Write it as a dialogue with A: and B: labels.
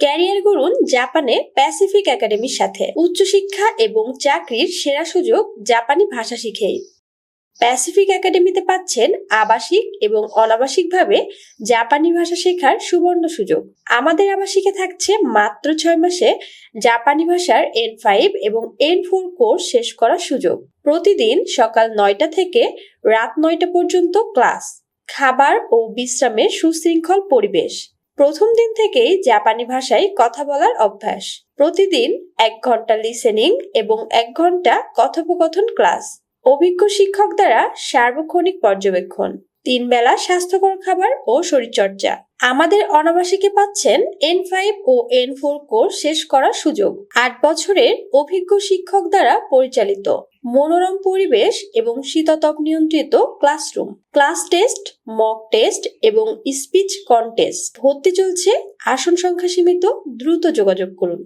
A: Career গড়ুন জাপানে Pacific একাডেমির সাথে। উচ্চশিক্ষা এবং চাকরির সেরা সুযোগ জাপানি ভাষা শিখেই। প্যাসিফিক একাডেমিতে পাচ্ছেন আবাসিক এবং অনাবাসিকভাবে জাপানি ভাষা শেখার সুবর্ণ সুযোগ। আমাদের আবাসিকে থাকছে মাত্র ছয় মাসে জাপানি ভাষার এন ফাইভ এবং এন ফোর কোর্স শেষ করার সুযোগ। প্রতিদিন সকাল নয়টা থেকে রাত নয়টা পর্যন্ত ক্লাস, খাবার ও বিশ্রামের সুশৃঙ্খল পরিবেশ। প্রথম দিন থেকেই জাপানি ভাষায় কথা বলার অভ্যাস। প্রতিদিন এক ঘণ্টা লিসেনিং এবং এক ঘণ্টা কথোপকথন ক্লাস অভিজ্ঞ শিক্ষক দ্বারা সার্বক্ষণিক পর্যবেক্ষণ। তিন বেলা স্বাস্থ্যকর খাবার ও শরীরচর্চা। আমাদের অনাবাসীকে পাচ্ছেন এন ফাইভ ও এন ফোর কোর্স শেষ করার সুযোগ। আট বছরের অভিজ্ঞ শিক্ষক দ্বারা পরিচালিত। মনোরম পরিবেশ এবং শীততাপ নিয়ন্ত্রিত classroom. Class test, mock test এবং স্পিচ কন্টেস্ট ভর্তি চলছে। আসন সংখ্যা সীমিত, দ্রুত যোগাযোগ করুন।